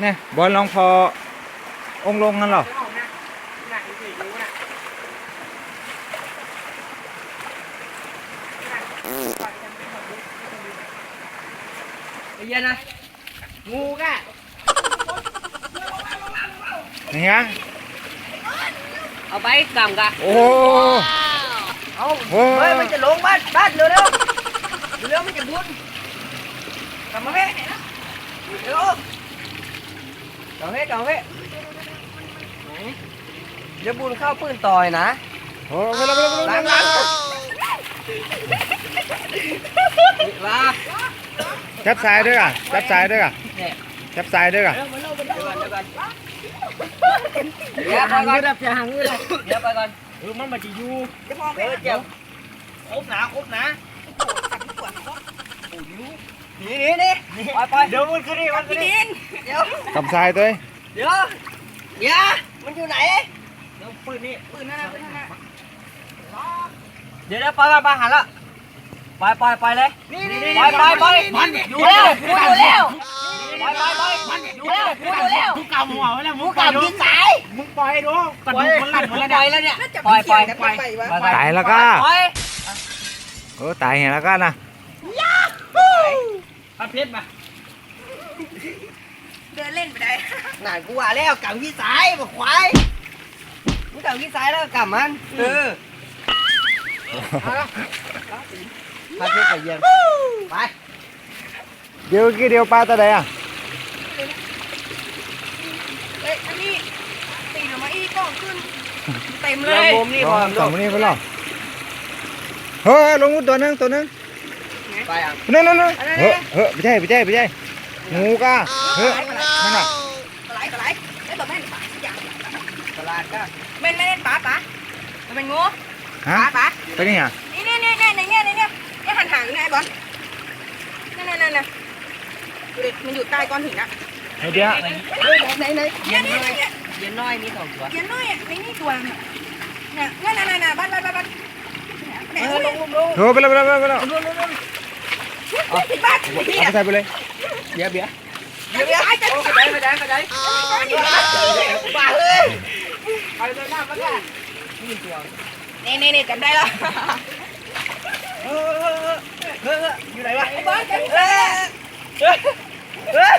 เนี่ยบอลลองพอองค์ลงกันเหรอไอ้เหี้ยนะงูกะนี่ฮะเอาไปกำกะโอ้เอาโอ้เฮ้ยมันจะลงบ้านบ้านเร็วเร็วเร็วมันจะบุญกลับมาเว้ยเร็ว กลับมาเว้ยกลับมาเว้ยเดี๋ยวบุญเข้าปืนต่อยนะโหไปแล้วไปแล้วไปล้าแล้งวล้างลาจับสายด้วยอะจับสายด้วยอะเนี่ยจับสายด้วยอะเดี๋ยวก่อนเดี๋ยวก่อนเดี๋ยวไปก่อนอย่าห่างเงินเดี๋ยวไปก่อนเออมันมาจะอยู่เออเจ็บครบนะครบนะห นีหนีหนีไปไปเดี๋ยวมันขึ้นนี่มันขึ้นนี่เดี๋ยวกับสายตัวเองเดี๋ยวเดี๋ยวมันอยู่ไหนเดี๋ยวปืนนี่ปืนนั่นน่ะปืนนั่นน่ะเดี๋ยวเดี๋ยวไปไปไปหันละไปไปไปเลยไปไปไปมันอยู่แล้วกูอยู่แล้วไปไปไปมันอยู่แล้วกูอยู่แล้วมึงกำหัวไว้แล้วมึงกลับที่สายมึงปล่อยดูกระดูกมันลั่นหมดแล้วปล่อยเนี่ยแล้วเนี่ยปล่อยปล่อยปล่อยตายแล้วก็ปล่อยโอ้ตายเห็นแล้วก็นะ พัดเพชรมาเดินเล่นไปได้หน่ากูว่าแล้วกลับที่สายบอกควายมึงกลับที่สายแล้วกลับมันเออพาเพื่อนไปเยี่ยมไปเดี๋ยวกี่เดียวปลาตัวใดอะเอ้ยอันนี้ตีออกมาอีกกล้องขึ้นเต็มเลเรื่องยมุมนี่ลพองสองคนนี้ไปหรอเฮ้ยลงตัวหนึงตัวหนึง ไปอะนั่นนั่นนั่นเฮ้ยเฮ้ยไม่ใช่ไม่ใช่ไม่ใช่งูก้าเฮ้ยนั่นน่ะปลายปลายแล้วตัวแม่นปลาอย่างตลาดก็แม่นแม่นปลาปลามันเป็นงูฮะปลาปลาไปนี่อะนี่นี่นี่นี่ในเนี้ยในเนี้ยเนี่ยหันหางอยู่ไหนบอลนั่นนั่นนั่นนั่นดูดิมันอยู่ใต้ก้อนหินอะไอเดียวเฮ้ยไหนไหนเนี่ยเนี่ยเนี่ยเย็นน้อยมีสองตัวเขียนน้อยอะในนี่ตัวเนี่ยเนี่ยนั่นนั่นนั่นบ้านบ้านบ้านบ้านไหนเอวะอลเนี่ยงลงลงโถไปแล้วไปแล้วไปแล้ว ลงลงลงผิดบ้านเอาไปใส่ไปเลยเบียร์เบียร์เดี๋ยวเดี๋ยวไอ้จะไปไปได้ไปได้ไปได้ป่าเฮ้ยไปเลยหน้ามากันนี่ตัวนี่นี่นี่จำได้แล้วเออเอออยู่ไหนวะไอ้บอลจำเอได้อเออเออ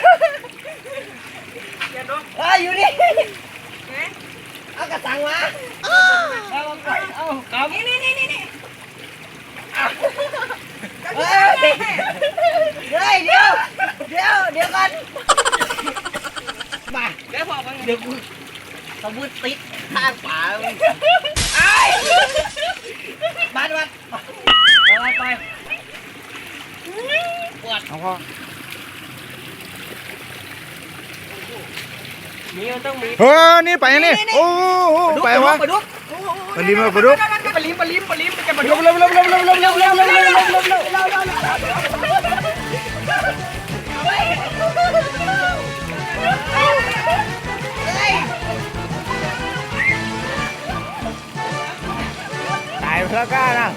เอออยู่นี่เอากระสังมาเอาเอาเอานี่นี่นี่นี่เฮ้ยเฮ้ยเดี๋ยวเดี๋ยวเดี๋ยว ก่อนมาเดี๋ยวพอกันเดี๋ยวกูสมุดติดข้างป่าไอ้บ้านบ้านไปไปเอาพอมีมันต้องมีเฮ้ยนี่ไปยังนี่โอ้โหไปวะปลาดุกไปลิมมาไปดูปลาลิมปลาลิมปลาลิมมันจะมาเร็วเร็วเร็วเร็วเร็วเร็วเร็ อกล้านะ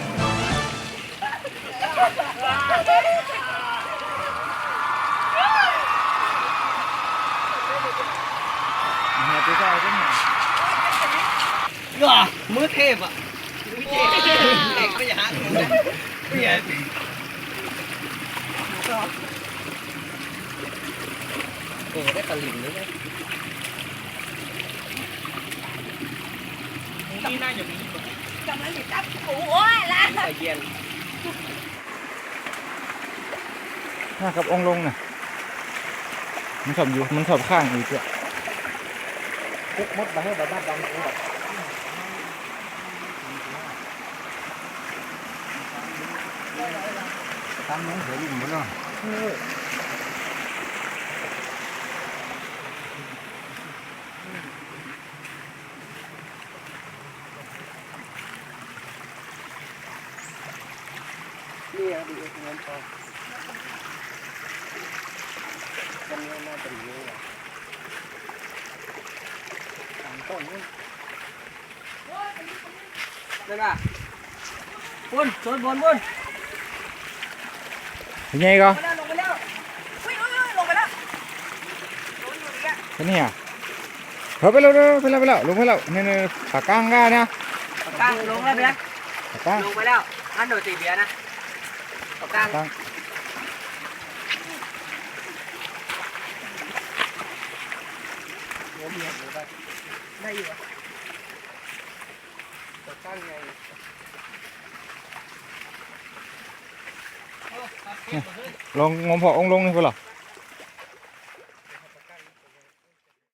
หาตัวใส่ก็หรอมือเทพอะมือเทพเด็กไม่อยากเปลี่ยนโอ้ได้ปลาลิมเลยนี่น่าจะมีกำลังติดตามหมูละใส่เกียนน่ากับองลงน่ะ มันสอบอยู่ มันสอบข้างอีกจ้ะปุ๊บมดไปให้บาบ้าดังเลยตามน้องเสือลิงหมนเนาะ đi không em cho chân lên nó tình yêu là làm con luôn đây là buôn trốn buôn buôn nghe không thế này à thôi phải lâu đâu phải lâu phải lâu luôn phải lâu nên phải căng ra nha căng luôn ra đấy căng luôn phải lâu ăn đồ tỉ bia nè ลงแล้วไปแล้วปากกลางลงไปแล้วอันโดดตีเบียร์นะปากกลางกลางได้อยู่อะปากกลางไงลองงมพอองค์ลงนี่เปล่า